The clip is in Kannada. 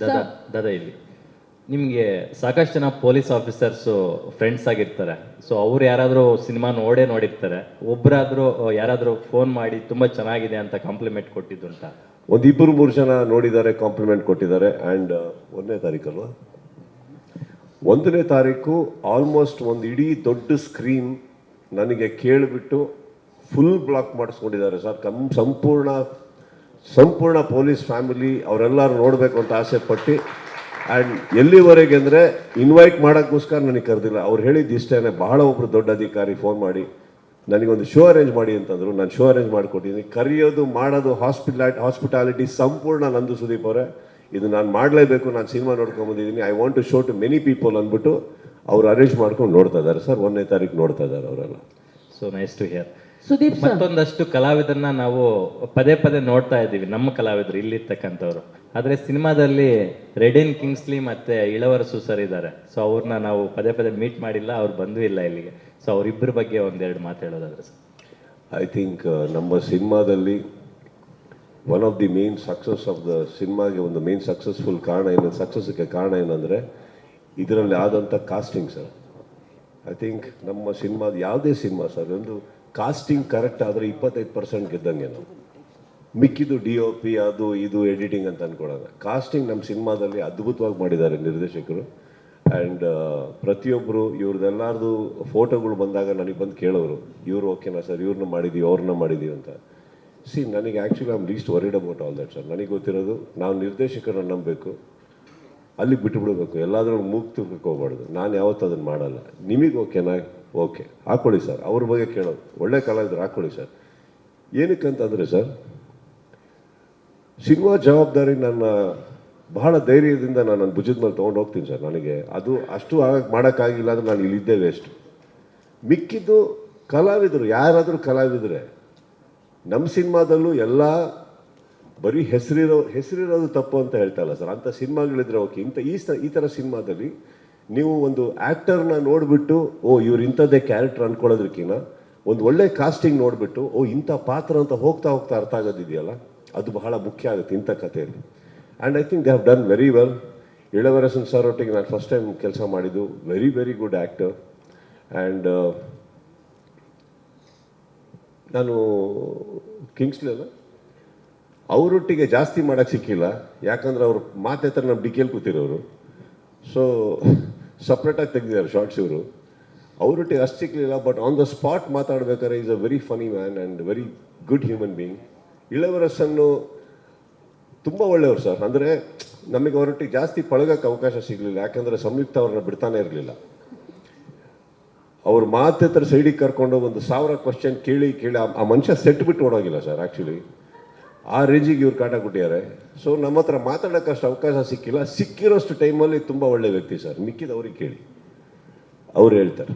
ದಾದಾ ದಾದಾ ಇಲ್ಲಿ. ನಿಮಗೆ ಸಾಕಷ್ಟು ಜನ ಪೊಲೀಸ್ ಆಫೀಸರ್ಸು ಫ್ರೆಂಡ್ಸ್ ಆಗಿರ್ತಾರೆ. ಸೊ ಅವ್ರು ಯಾರಾದರೂ ಸಿನಿಮಾ ನೋಡೇ ನೋಡಿರ್ತಾರೆ. ಒಬ್ಬರಾದರೂ ಯಾರಾದರೂ ಫೋನ್ ಮಾಡಿ ತುಂಬ ಚೆನ್ನಾಗಿದೆ ಅಂತ ಕಾಂಪ್ಲಿಮೆಂಟ್ ಕೊಟ್ಟಿದ್ದುಂಟ ಒಂದು ಇಬ್ಬರು ಮೂರು ಜನ ನೋಡಿದ್ದಾರೆ ಕಾಂಪ್ಲಿಮೆಂಟ್ ಕೊಟ್ಟಿದ್ದಾರೆ. ಆ್ಯಂಡ್ ಒಂದನೇ ತಾರೀಕಲ್ವಾ? ಒಂದನೇ ತಾರೀಕು ಆಲ್ಮೋಸ್ಟ್ ಒಂದು ಇಡೀ ದೊಡ್ಡ ಸ್ಕ್ರೀನ್ ನನಗೆ ಕೇಳಿಬಿಟ್ಟು ಫುಲ್ ಬ್ಲಾಕ್ ಮಾಡಿಸ್ಕೊಂಡಿದ್ದಾರೆ ಸರ್. ಕಂ ಸಂಪೂರ್ಣ ಸಂಪೂರ್ಣ ಪೊಲೀಸ್ ಫ್ಯಾಮಿಲಿ ಅವರೆಲ್ಲರೂ ನೋಡಬೇಕು ಅಂತ ಆಸೆ ಪಟ್ಟು ಆ್ಯಂಡ್ ಎಲ್ಲಿವರೆಗೆ ಅಂದರೆ ಇನ್ವೈಟ್ ಮಾಡೋಕ್ಕೋಸ್ಕರ ನನಗೆ ಕರೆದಿಲ್ಲ. ಅವ್ರು ಹೇಳಿದ್ದು ಇಷ್ಟೇ ಬಹಳ ಒಬ್ಬರು ದೊಡ್ಡ ಅಧಿಕಾರಿ ಫೋನ್ ಮಾಡಿ, ನನಗೊಂದು ಶೋ ಅರೇಂಜ್ ಮಾಡಿ ಅಂತಂದರು. ನಾನು ಶೋ ಅರೇಂಜ್ ಮಾಡಿಕೊಟ್ಟಿದ್ದೀನಿ ಕರೆಯೋದು, ಮಾಡೋದು ಹಾಸ್ಪಿಟಲ್ ಹಾಸ್ಪಿಟಾಲಿಟಿ ಸಂಪೂರ್ಣ ನಂದು ಸುದೀಪ್ ಅವರೇ. ಇದು ನಾನು ಮಾಡಲೇಬೇಕು, ನಾನು cinema ನೋಡ್ಕೊಂಬಂದಿದ್ದೀನಿ I want to show to many people ಅಂದ್ಬಿಟ್ಟು ಅವ್ರು ಅರೇಂಜ್ ಮಾಡ್ಕೊಂಡು ನೋಡ್ತಾ ಇದ್ದಾರೆ ಸರ್. ಒಂದನೇ ತಾರೀಕು ನೋಡ್ತಾ ಇದ್ದಾರೆ ಅವರೆಲ್ಲ. So nice to hear Sudeep sir. ಮತ್ತೊಂದಷ್ಟು ಕಲಾವಿದರನ್ನ ನಾವು ಪದೇ ಪದೇ ನೋಡ್ತಾ ಇದ್ದೀವಿ ನಮ್ಮ ಕಲಾವಿದರು ಇಲ್ಲಿರ್ತಕ್ಕಂಥವ್ರು. ಆದರೆ ಸಿನಿಮಾದಲ್ಲಿ ರೆಡಿನ್ ಕಿಂಗ್ಸ್ಲಿ ಮತ್ತೆ ಇಳವರ ಸರ್ ಇದ್ದಾರೆ ಸೊ ಅವ್ರನ್ನ ನಾವು ಪದೇ ಪದೇ ಮೀಟ್ ಮಾಡಿಲ್ಲ ಅವ್ರು ಬಂದೂ ಇಲ್ಲ ಇಲ್ಲಿಗೆ. ಸೊ ಅವರಿಬ್ಬರ ಬಗ್ಗೆ ಒಂದೆರಡು ಮಾತು ಹೇಳೋದಾದ್ರೆ ಸರ್. ಐ ಥಿಂಕ್ ನಮ್ಮ ಸಿನಿಮಾದಲ್ಲಿ one of the main success of the ಸಿನಿಮಾಗೆ ಒಂದು ಮೇನ್ ಸಕ್ಸಸ್ಫುಲ್ ಕಾರಣ ಏನು ಸಕ್ಸಸ್ಗೆ ಕಾರಣ ಏನಂದರೆ ಇದರಲ್ಲಿ ಆದಂಥ ಕಾಸ್ಟಿಂಗ್ ಸರ್. ಐ ಥಿಂಕ್ ನಮ್ಮ ಸಿನಿಮಾದ ಯಾವುದೇ ಸಿನಿಮಾ ಸರ್ ಒಂದು ಕಾಸ್ಟಿಂಗ್ ಕರೆಕ್ಟ್ ಆದರೆ ಇಪ್ಪತ್ತೈದು ಪರ್ಸೆಂಟ್ ಗೆದ್ದಂಗೆ ನಾವು. ಮಿಕ್ಕಿದ್ದು ಡಿ ಒ ಪಿ ಅದು ಇದು ಎಡಿಟಿಂಗ್ ಅಂತ ಅನ್ಕೊಳ್ಳೋಣ ಕಾಸ್ಟಿಂಗ್ ನಮ್ಮ ಸಿನಿಮಾದಲ್ಲಿ ಅದ್ಭುತವಾಗಿ ಮಾಡಿದ್ದಾರೆ ನಿರ್ದೇಶಕರು. ಆ್ಯಂಡ್ ಪ್ರತಿಯೊಬ್ಬರು ಇವ್ರದ್ದೆಲ್ಲಾರ್ದು ಫೋಟೋಗಳು ಬಂದಾಗ ನನಗೆ ಬಂದು ಕೇಳೋರು, ಇವರು ಓಕೆನಾ ಸರ್ ಇವ್ರನ್ನ ಮಾಡಿದ್ದೀವಿ ಅವ್ರನ್ನ ಮಾಡಿದ್ದೀವಿ ಅಂತ. ಸಿ ನನಗೆ actually I'm least worried about all that sir ನನಗೆ ಗೊತ್ತಿರೋದು, ನಾವು ನಿರ್ದೇಶಕರನ್ನು ನಂಬಬೇಕು. ಅಲ್ಲಿಗೆ ಬಿಟ್ಟುಬಿಡ್ಬೇಕು ಎಲ್ಲಾದರೂ ಮೂಗು ತುರ್ಕಕ್ಕೆ ಹೋಗ್ಬಾರ್ದು. ನಾನು ಯಾವತ್ತೂ ಅದನ್ನು ಮಾಡಲ್ಲ. ನಿಮಗೆ ಓಕೆನಾ ಓಕೆ ಹಾಕ್ಕೊಳ್ಳಿ ಸರ್ ಅವ್ರ ಬಗ್ಗೆ ಕೇಳೋದು. ಒಳ್ಳೆ ಕಲಾವಿದ್ರು ಹಾಕ್ಕೊಳ್ಳಿ ಸರ್ ಏನಕ್ಕಂತಂದರೆ ಸರ್ ಸಿನಿಮಾ ಜವಾಬ್ದಾರಿ ನನ್ನ ಬಹಳ ಧೈರ್ಯದಿಂದ ನಾನು ನನ್ನ ಭುಜದ ಮೇಲೆ ತೊಗೊಂಡು ಹೋಗ್ತೀನಿ ಸರ್ ನನಗೆ. ಅದು ಅಷ್ಟು ಆಗಕ್ಕೆ ಮಾಡೋಕ್ಕಾಗಿಲ್ಲ ಅಂದರೆ ನಾನು ಇಲ್ಲಿದ್ದೇ ವೇಸ್ಟ್ ಮಿಕ್ಕಿದ್ದು ಕಲಾವಿದರು, ಯಾರಾದರೂ ಕಲಾವಿದರೆ ನಮ್ಮ ಸಿನಿಮಾದಲ್ಲೂ ಎಲ್ಲ ಬರೀ ಹೆಸರಿರೋ, ಹೆಸರಿರೋದು ತಪ್ಪು ಅಂತ ಹೇಳ್ತಾ ಇಲ್ಲ ಸರ್. ಅಂಥ ಸಿನಿಮಾಗಳಿದ್ರೆ ಓಕೆ ಇಂಥ, ಈ ಈ ಥರ ಸಿನಿಮಾದಲ್ಲಿ ನೀವು ಒಂದು ಆ್ಯಕ್ಟರ್ನ ನೋಡಿಬಿಟ್ಟು, ಓ, ಇವ್ರು ಇಂಥದ್ದೇ ಕ್ಯಾರೆಕ್ಟರ್ ಅಂದ್ಕೊಳ್ಳೋದಕ್ಕಿಂತ ಒಂದು ಒಳ್ಳೆ ಕಾಸ್ಟಿಂಗ್ ನೋಡಿಬಿಟ್ಟು, ಓ, ಇಂಥ ಪಾತ್ರ ಅಂತ ಹೋಗ್ತಾ ಹೋಗ್ತಾ ಅರ್ಥ ಆಗೋದಿದೆಯಲ್ಲ? ಅದು ಬಹಳ ಮುಖ್ಯ ಆಗುತ್ತೆ ಇಂಥ ಕಥೆಯಲ್ಲಿ. And I think they have done very well Ilavarasan sir ಒಟ್ಟಿಗೆ ನಾನು ಫಸ್ಟ್ ಟೈಮ್ ಕೆಲಸ ಮಾಡಿದ್ದು. Very very good actor and ನಾನು ಕಿಂಗ್ಸ್ಲಿ ಅಲ್ಲ? ಅವರೊಟ್ಟಿಗೆ ಜಾಸ್ತಿ ಮಾಡೋಕ್ಕೆ ಸಿಕ್ಕಿಲ್ಲ. ಯಾಕಂದ್ರೆ ಅವ್ರ ಮಾತೆ ಹತ್ರ ನಮ್ಮ ಡಿಕ್ಕಿಯಲ್ಲಿ ಕೂತಿರೋರು. ಸೊ ಸಪ್ರೇಟಾಗಿ ತೆಗೆದಿದ್ದಾರೆ ಶಾರ್ಟ್ಸ್ ಇವರು. ಅವರೊಟ್ಟಿಗೆ ಅಷ್ಟು ಸಿಕ್ಕಲಿಲ್ಲ ಬಟ್ ಆನ್ ದ ಸ್ಪಾಟ್ ಮಾತಾಡ್ಬೇಕಾದ್ರೆ is a very funny man and very good human being ಇಳವರಸನ್ನು ತುಂಬ ಒಳ್ಳೆಯವರು ಸರ್ ಅಂದರೆ ನಮಗೆ ಅವರೊಟ್ಟಿಗೆ ಜಾಸ್ತಿ ಪಳಗಕ್ಕೆ ಅವಕಾಶ ಸಿಗಲಿಲ್ಲ. ಯಾಕಂದರೆ ಸಂಯುಕ್ತ ಅವ್ರನ್ನ ಬಿಡ್ತಾನೆ ಇರಲಿಲ್ಲ. ಅವ್ರ ಮಾತೆ ಹತ್ರ ಸೈಡಿಗೆ ಕರ್ಕೊಂಡು ಒಂದು ಸಾವಿರ ಕ್ವಶನ್ ಕೇಳಿ ಕೇಳಿ ಆ- ಆ ಮನುಷ್ಯ ಸೆಟ್ ಬಿಟ್ಟು ಓಡೋಗಿಲ್ಲ ಸರ್ ಆ್ಯಕ್ಚುಲಿ ಆ ರೇಂಜಿಗೆ ಇವ್ರು ಕಾಟ ಕೊಟ್ಟಿದ್ದಾರೆ. ಸೊ ನಮ್ಮ ಹತ್ರ ಮಾತಾಡೋಕ್ಕಷ್ಟು ಅವಕಾಶ ಸಿಕ್ಕಿಲ್ಲ. ಸಿಕ್ಕಿರೋಷ್ಟು ಟೈಮಲ್ಲಿ ತುಂಬ ಒಳ್ಳೆ ವ್ಯಕ್ತಿ ಸರ್. ಮಿಕ್ಕಿದ ಅವ್ರಿಗೆ ಕೇಳಿ. ಅವ್ರು ಹೇಳ್ತಾರೆ.